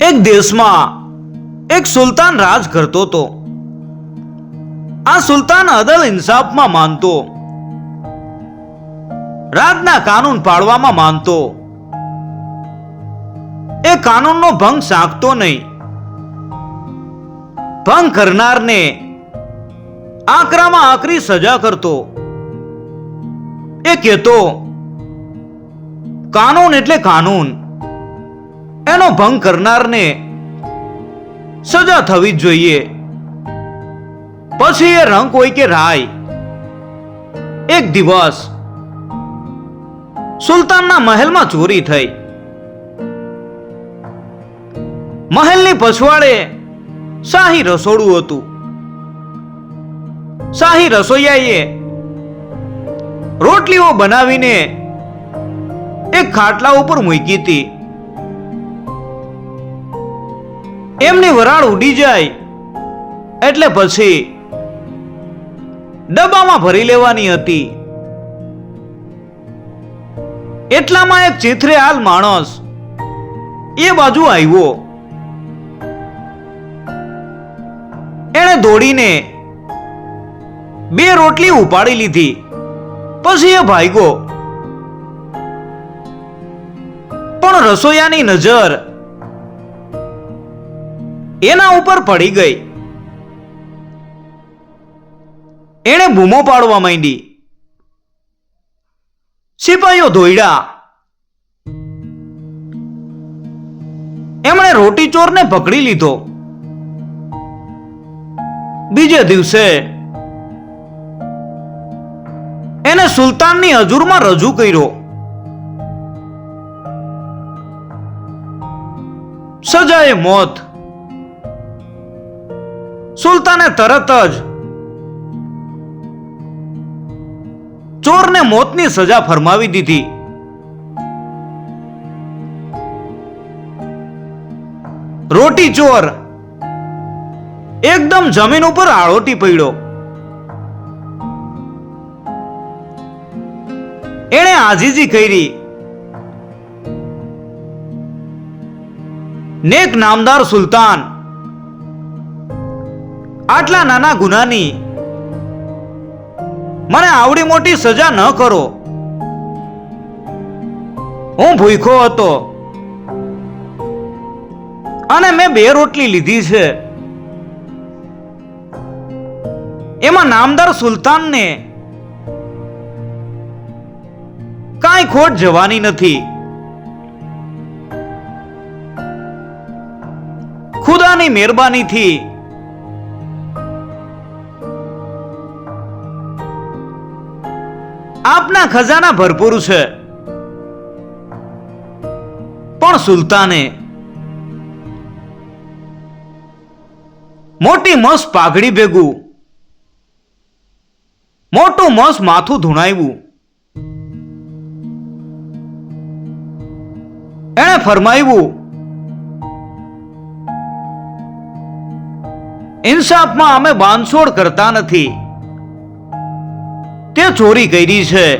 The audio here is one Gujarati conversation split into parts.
એક દેશમાં એક સુલતાન રાજ કરતો હતો. આ સુલતાન અદલ ઇન્સાફમાં માનતો. રાજના કાનૂન પાડવામાં માનતો. એ કાનૂનનો ભંગ સાંકતો નહીં. ભંગ કરનારને આકરામાં આકરી સજા કરતો. એ કહેતો, કાનૂન એટલે કાનૂન. એનો ભંગ કરનારને સજા થવી જ જોઈએ. પછી એ રંગ હોય કે રાય, એક દિવસ સુલતાનના મહેલમાં ચોરી થઈ. મહેલની પછવાડે શાહી રસોડું હતું. શાહી રસોઈયાએ રોટલીઓ બનાવીને એક ખાટલા ઉપર મૂકી હતી. એમની વરાળ ઉડી જાય એટલે પછી ડબ્બામાં ભરી લેવાની હતી. એટલામાં એક ચીથરે હાલ માણસ એ બાજુ આવ્યો. એણે દોડીને બે રોટલી ઉપાડી લીધી. પછી એ ભાગ્યો. પણ રસોયાની નજર એના ઉપર પડી ગઈ. એણે બૂમો પાડવા માંડી. સિપાહીઓ ધોઈડા. એમણે રોટી ચોરને પકડી લીધો. બીજે દિવસે એને સુલતાનની હજુરમાં રજૂ કર્યો. સજાએ મોત. સુલતાને તરત જ ચોરને મોતની સજા ફરમાવી દીધી. રોટી ચોર એકદમ જમીન ઉપર આળોટી પડ્યો. એણે આજીજી કરી. નેક નામદાર સુલતાન આટલા નાના ગુનાની. મને આવડી મોટી સજા ન કરો. હું ભૂખો હતો. અને મેં બે રોટલી લીધી છે. એમાં નામદાર સુલતાનને કાંઈ ખોટ જવાની નથી. ખુદાની મહેરબાનીથી આપના ખજાના ભરપૂર છે. પણ સુલતાને મોટી મસ પાઘડી ભેગું, મોટું મસ માથું ધૂણાવ્યું. એણે ફરમાવ્યું, ઇન્સાફમાં અમે બાંધછોડ કરતા નથી. તે ચોરી કરી છે.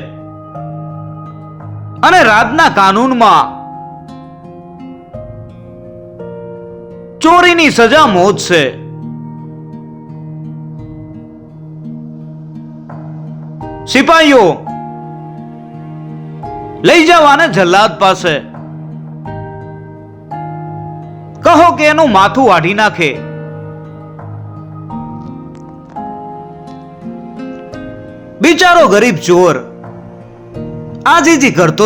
અને રાજના કાનૂનમાં ચોરીની સજા મોત છે સિપાહીઓ લઈ જવાને જલ્લાદ પાસે. કહો કે એનું માથું વાઢી નાખે. બિચારો ગરીબ ચોર. આજીજી કરતો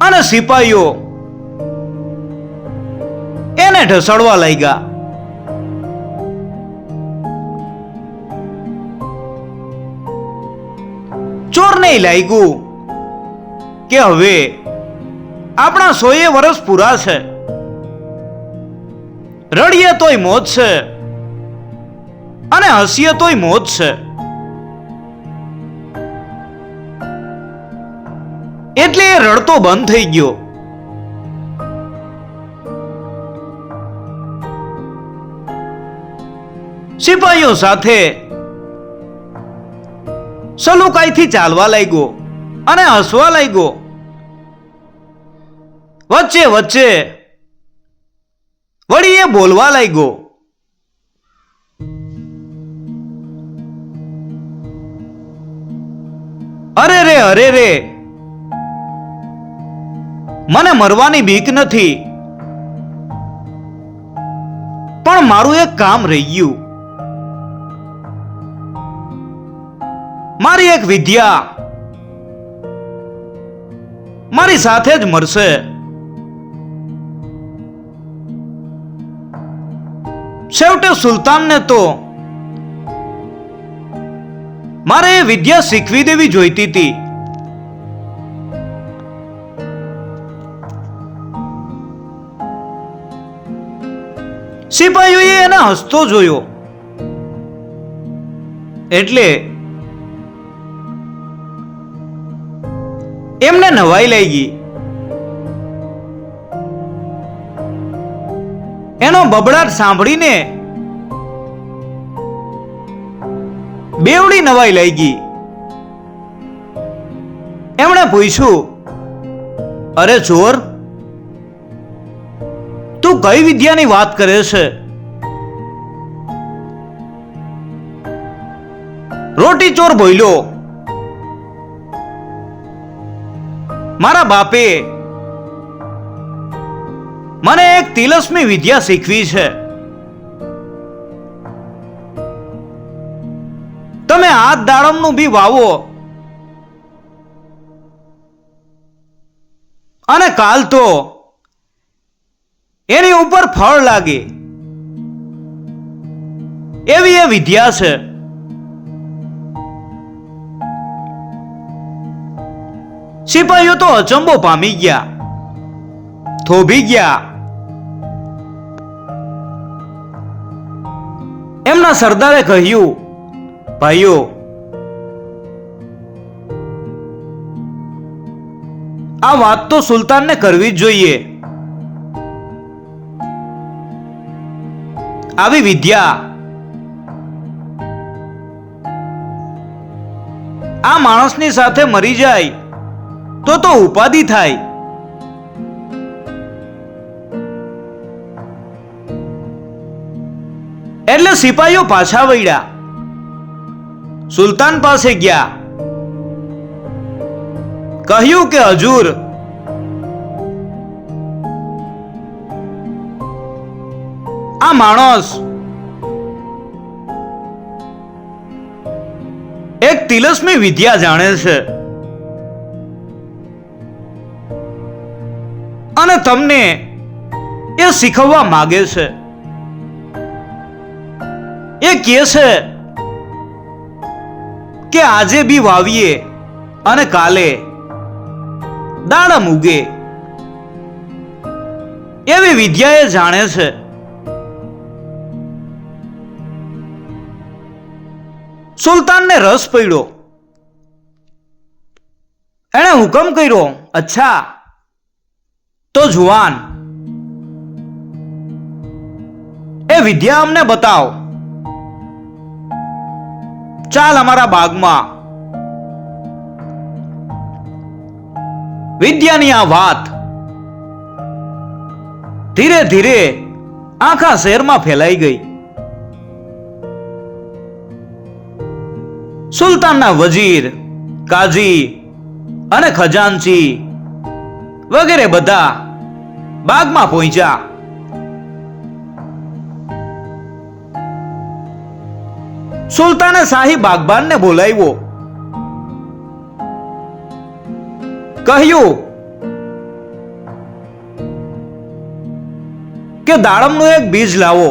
અને સિપાહીઓ એને ઢસડવા લાગ્યા. ચોરને લાગ્યું કે હવે આપણા સોએ વર્ષ પૂરા છે. રડીએ તોય મોત છે. અને હસીએ તોય મોજ છે. એટલે એ રડતો બંધ થઈ ગયો. સિપાહીઓ સાથે સલુકાઈથી ચાલવા લાગ્યો અને હસવા લાગ્યો. વચ્ચે વચ્ચે વળી એ બોલવા લાગ્યો. અરે રે અરે રે. મને મરવાની બીક નથી. પણ મારું એક કામ રહી ગયું. મારી એક વિદ્યા મારી સાથે જ મરશે. છેવટે સુલતાનને તો મારે એ વિદ્યા શીખવી દેવી જોઈતી હતી સિપાહીઓએ એને હસતો જોયો. એટલે એમને નવાઈ લઈ ગઈ એનો બબડાટ સાંભળીને બેવડી નવાઈ લઈ ગઈ. એમણે પૂછ્યું, અરે ચોર, તું કઈ વિદ્યાની વાત કરે છે? રોટી ચોર બોલ્યો, મારા બાપે, મને એક તિલસ્મી વિદ્યા શીખવી છે. તમે આ દાડમનું બી વાવો. અને કાલ તો એની ઉપર ફળ લાગે. એવી એ વિદ્યા છે. સિપાહીઓ તો અચંબો પામી ગયા. થોભી ગયા. એમના સરદારે કહ્યું ભાઈઓ, આ વાત તો સુલતાનને કરવી જ જોઈએ. આવી વિદ્યા, આ માણસની સાથે મરી જાય, તો તો ઉપાધિ થાય. એટલે સિપાહીઓ પાછા વળ્યા. સુલતાન પાસે ગયા. કહ્યું કે, હજુર, આ માણસ એક તિલસ્મી વિદ્યા જાણે છે. અને તમને એ શીખવવા માગે છે. એ કે છે કે આજે બી વાવીએ અને કાલે દાડમ ઉગે એવી વિદ્યા એ જાણે છે. સુલતાનને રસ પડ્યો. એણે હુકમ કર્યો, અચ્છા, તો જુવાન, એ વિદ્યા અમને બતાવ. ચાલ અમારા બાગમાં. વિદ્યાની આ વાત ધીરે ધીરે આખા શહેરમાં ફેલાઈ ગઈ. સુલતાનના વજીર, કાજી અને ખજાનચી વગેરે બધા બાગમાં પહોંચ્યા. સુલતાને શાહી બાગબાનને બોલાવ્યો. કહ્યું કે દાડમનું એક બીજ લાવો.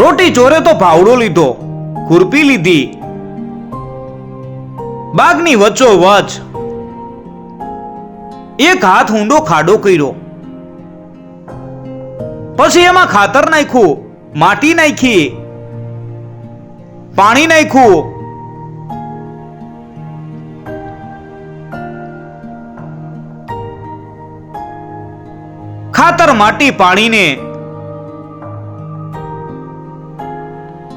રોટી ચોરે તો ભાવડો લીધો, ખુરપી લીધી. બાગની વચ્ચો વચ એક હાથ ઊંડો ખાડો કર્યો. પછી એમાં ખાતર નાખ્યું, માટી નાખી, પાણી નાખ્યું. ખાતર, માટી, પાણીને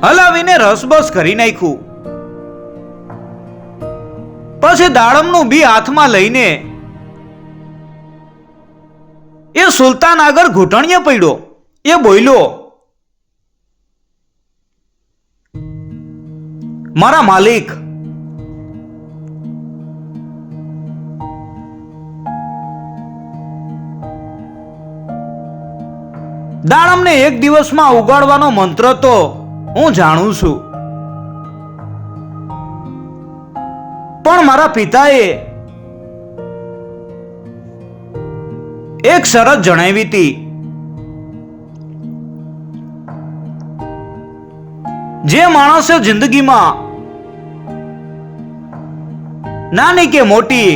હલાવીને રસબસ કરી નાખ્યું. પછી દાડમનું બી હાથમાં લઈને એ સુલતાન આગળ ઘૂંટણીએ પડ્યો. એ બોલ્યો મારા માલિક. દાડમને એક દિવસમાં ઉગાડવાનો મંત્ર તો હું જાણું છું. પણ મારા પિતાએ એક શરત જણાવી હતી. જે માણસે જિંદગીમાં નાની કે મોટી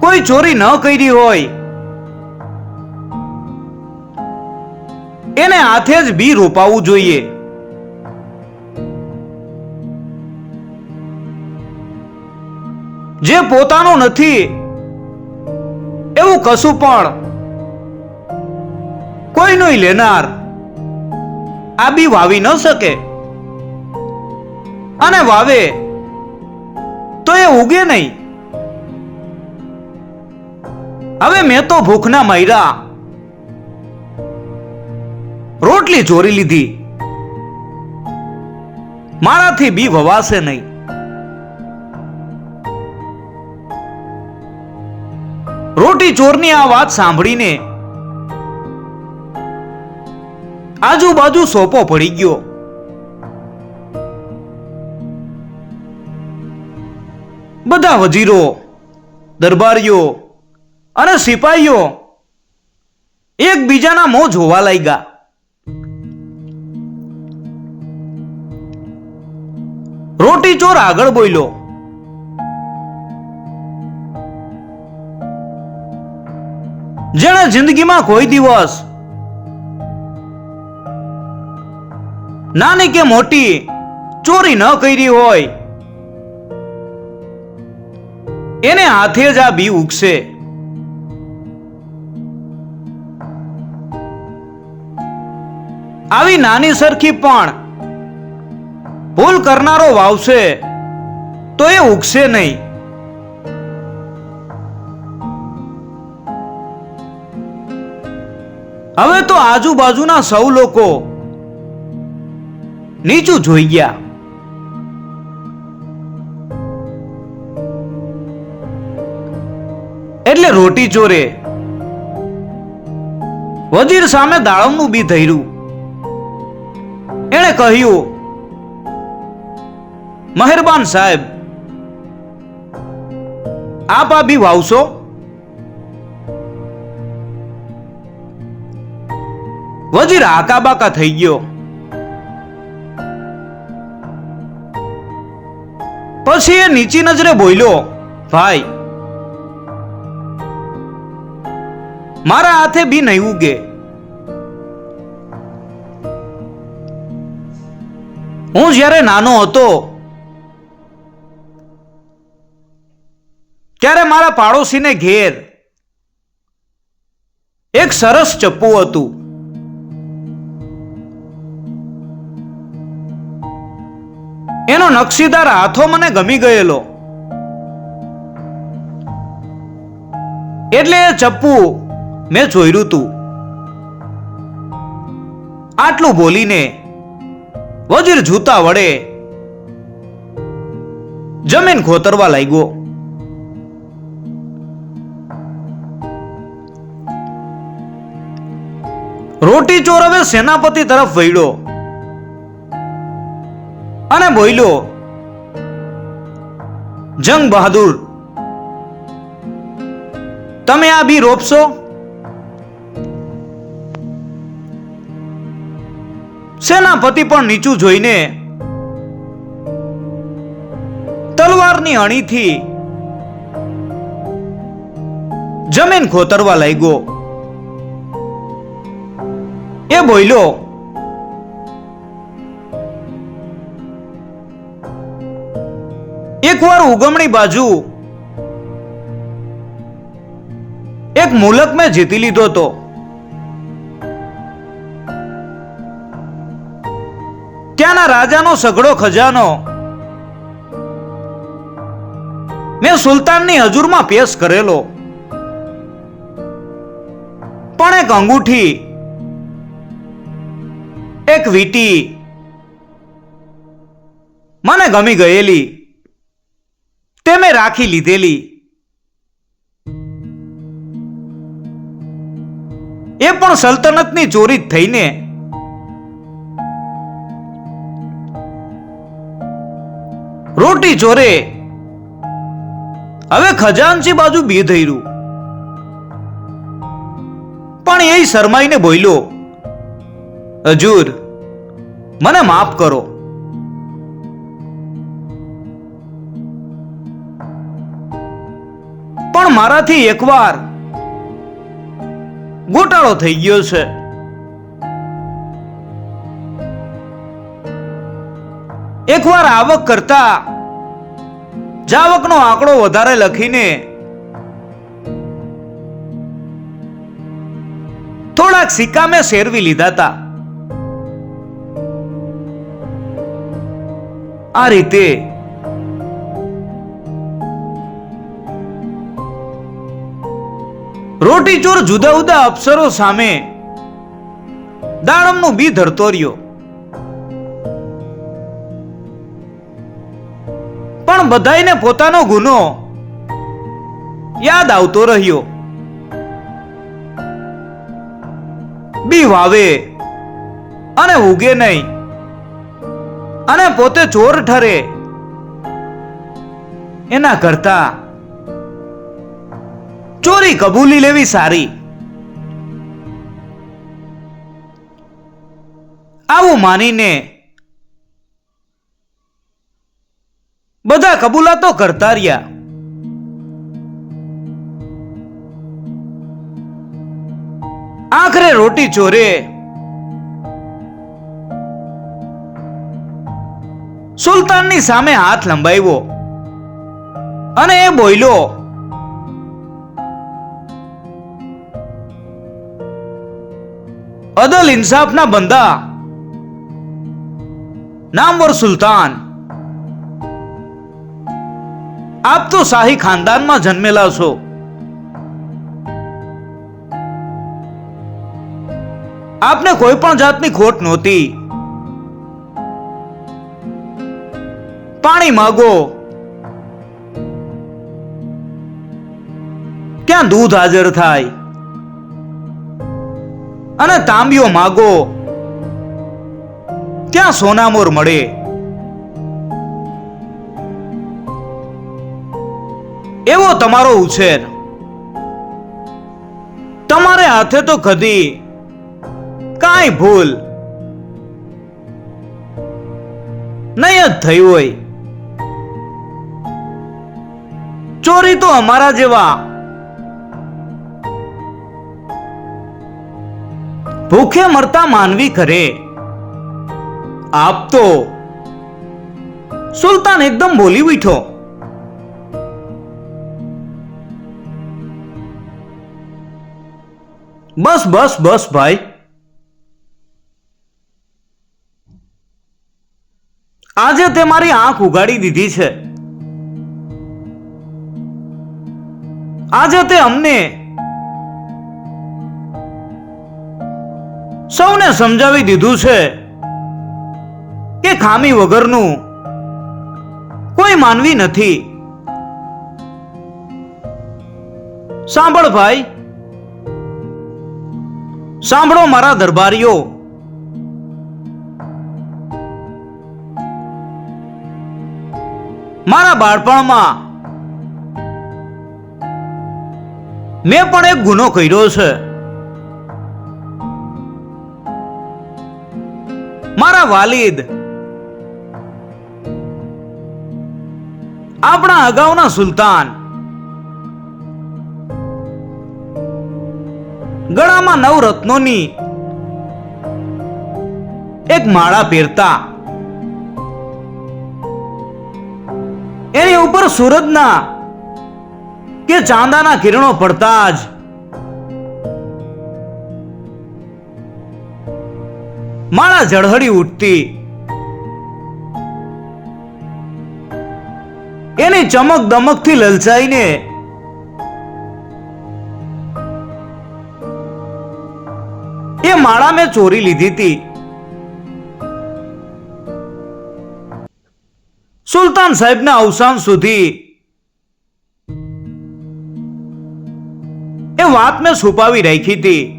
કોઈ ચોરી ન કરી હોય, એને હાથે જ બી રોપાવવું જોઈએ. જે પોતાનું નથી, એવું કશું પણ કોઈનું લેનાર આ બી વાવી ન શકે. અને વાવે. તો એ ઉગે નહીં. હવે મેં તો ભૂખના મયરા. રોટલી ચોરી લીધી. મારાથી બી વવાશે નહીં. રોટી ચોરની આ વાત સાંભળીને આજુબાજુ સોપો પડી ગયો. બધા વજીરો, દરબારીઓ અને સિપાહીઓ એકબીજાના મોં જોવા લાગ્યા. રોટી ચોર આગળ બોલ્યો, જેણે જિંદગીમાં કોઈ દિવસ નાની કે મોટી ચોરી ન કરી હોય એને હાથે જ આ બી ઉગશે. આવી નાની સરખી પણ ભૂલ કરનારો વાવશે તો એ ઉગશે નહીં. હવે તો આજુબાજુના સૌ લોકો નીચું જોઈ ગયા. એટલે રોટી ચોરે. વજીર સામે દાળમનું બી ધર્યું. એણે કહ્યું, મહેરબાન સાહેબ, આપ આ બી વાવશો? વજીર આકાબાકા થઈ ગયો. પછી એ નીચી નજરે બોલ્યો, ભાઈ મારા હાથે બી નહીં ઉગે. હું જ્યારે નાનો હતો, ત્યારે મારા પાડોશીને ઘેર એક સરસ ચપ્પુ હતું. એનો નકશીદાર હાથો મને ગમી ગયેલો. એટલે એ ચપ્પુ મેં જોયું તું. આટલું બોલીને વજીર જૂતા વડે જમીન ખોતરવા લાગ્યો. રોટી ચોર હવે સેનાપતિ તરફ વળ્યો અને બોલ્યો, જંગ બહાદુર, તમે આ બી રોપશો? સેનાપતિ પણ નીચું જોઈને તલવારની અણીથી જમીન ખોતરવા લાગ્યો. એ બોલ્યો, એકવાર ઉગમણી બાજુ એક મુલક મેં જીતી લીધો તો રાજાનો સઘળો ખજાનો. મેં સુલતાનની હજુરમાં પેશ કરેલો. પણ એક અંગૂઠી, એક વીટી મને ગમી ગયેલી. તે મેં રાખી લીધેલી. એ પણ સલ્તનતની ચોરી થઈને રોટી ચોરે હવે ખજાનચી બાજુ બી ધૈર્યું પણ એ શરમાઈને બોલ્યો હજુર, મને માફ કરો. પણ મારાથી એકવાર ગોટાળો થઈ ગયો છે. એકવાર આવક કરતા જાવકનો આંકડો વધારે લખીને થોડાક સિક્કા મેં શેરવી લીધા હતા આ રીતે રોટી ચોર જુદા જુદા અપ્સરો સામે દાડમનું બી ધરતો રહ્યો. પણ પોતાનો ગુનો યાદ આવતો રહ્યો. બી વાવે અને ઉગે નહીં અને પોતે ચોર ઠરે. એના કરતા ચોરી કબૂલી લેવી સારી. આવું માનીને બધા કબૂલાતો કરતા રહ્યા. આખરે રોટી ચોરે. સુલતાનની સામે હાથ લંબાવ્યો અને એ બોલ્યો, અદલ ઇન્સાફના બંદા, નામવર સુલતાન. આપ તો શાહી ખાનદાનમાં જન્મેલા છો. આપને કોઈ પણ જાતની ખોટ નહોતી. પાણી માગો. ક્યાં દૂધ હાજર થાય? અને તાંબીઓ માગો. ક્યાં સોનામોર મળે? એવો તમારો ઉછેર. તમારે હાથે તો કદી કાંઈ ભૂલ નહીં જ થઈ હોય. ચોરી તો અમારા જેવા. ભૂખે મરતા માનવી કરે. આપ તો સુલતાન એકદમ બોલી ઉઠ્યો બસ બસ બસ, ભાઈ. આજે તે મારી આંખ ઉગાડી દીધી છે. આજે તે અમને સૌને સમજાવી દીધું છે કે ખામી વગરનું કોઈ માનવી નથી. સાંભળ ભાઈ સાંભળો મારા દરબારીઓ. મારા બાળપણમાં મેં પણ એક ગુનો કર્યો છે. મારા વાલિદ, આપણા અગાઉના સુલતાન ગળામાં નવ રત્નોની એક માળા પહેરતા. એની ઉપર સૂરજના કે ચાંદાના કિરણો પડતા જ. માળા ઝળહળી ઉઠતી. એની ચમક દમકથી લલચાઈને એ માળા મેં ચોરી લીધી थी સુલતાન સાહેબના અવસાન સુધી એ વાત મેં છુપાવી રાખી હતી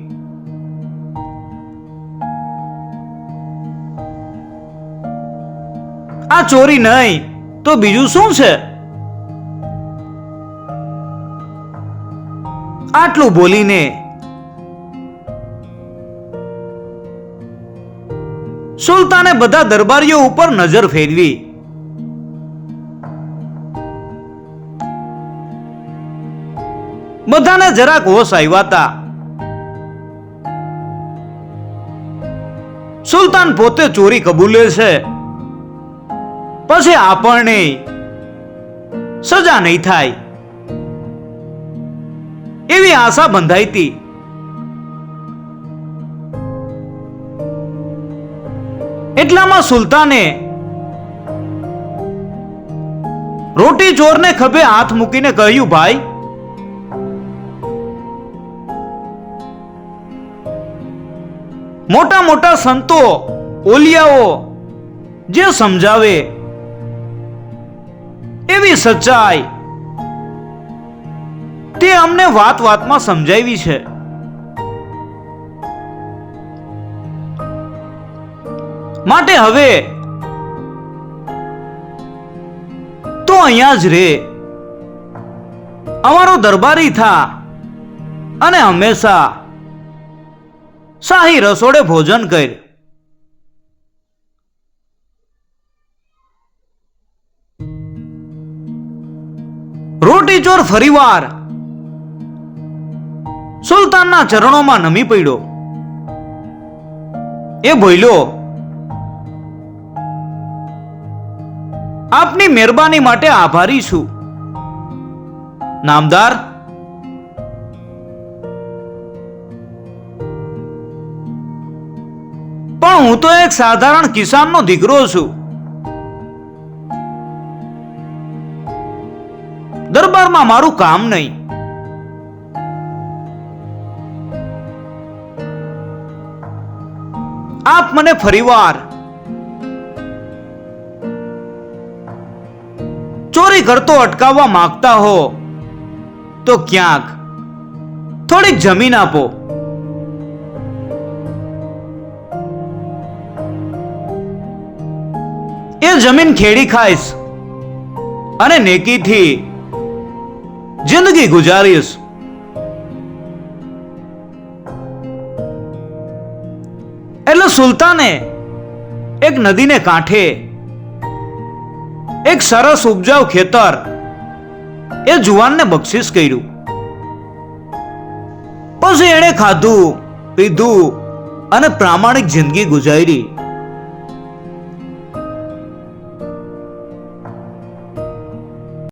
આ ચોરી નહીં, તો બીજું શું છે? આટલું બોલીને સુલતાને બધા દરબારીઓ ઉપર નજર ફેરવી. બધાને જરાક હોશ આવ્યા હતા. સુલતાન પોતે ચોરી કબૂલે છે. પછી આપણને સજા નહીં થાય. એવી આશા બંધાઈ હતી. એટલામાં સુલતાને રોટી ચોરને ખભે હાથ મૂકીને કહ્યું, ભાઈ, મોટા મોટા સંતો ઓલિયાઓ જે સમજાવે એવી સચ્ચાઈ તે અમને વાત વાતમાં સમજાવી છે. માટે હવે? તો અહીંયા જ રે. અમારો દરબારી થા અને હંમેશા શાહી રસોડે ભોજન કર રોટી ચોર ફરીવાર સુલતાનના ચરણોમાં નમી પડ્યો. એ બોલ્યો આપની મહેરબાની માટે આભારી છું. નામદાર. પણ હું તો એક સાધારણ કિસાનનો દીકરો છું. દરબારમાં મારું કામ નહીં. આપ મને ફરીવાર ચોરી કરતો અટકાવવા માંગતા હો, તો ક્યાંક થોડીક જમીન આપો. એ જમીન ખેડી ખાઈશ અને નેકીથી જિંદગી ગુજારીશ. એટલે સુલતાને એક નદીને કાંઠે એક સરસ ઉપજાવ ખેતર. એ જુવાનને બક્ષિસ કર્યું. પછી એણે ખાધું, પીધું અને પ્રામાણિક જિંદગી ગુજારી.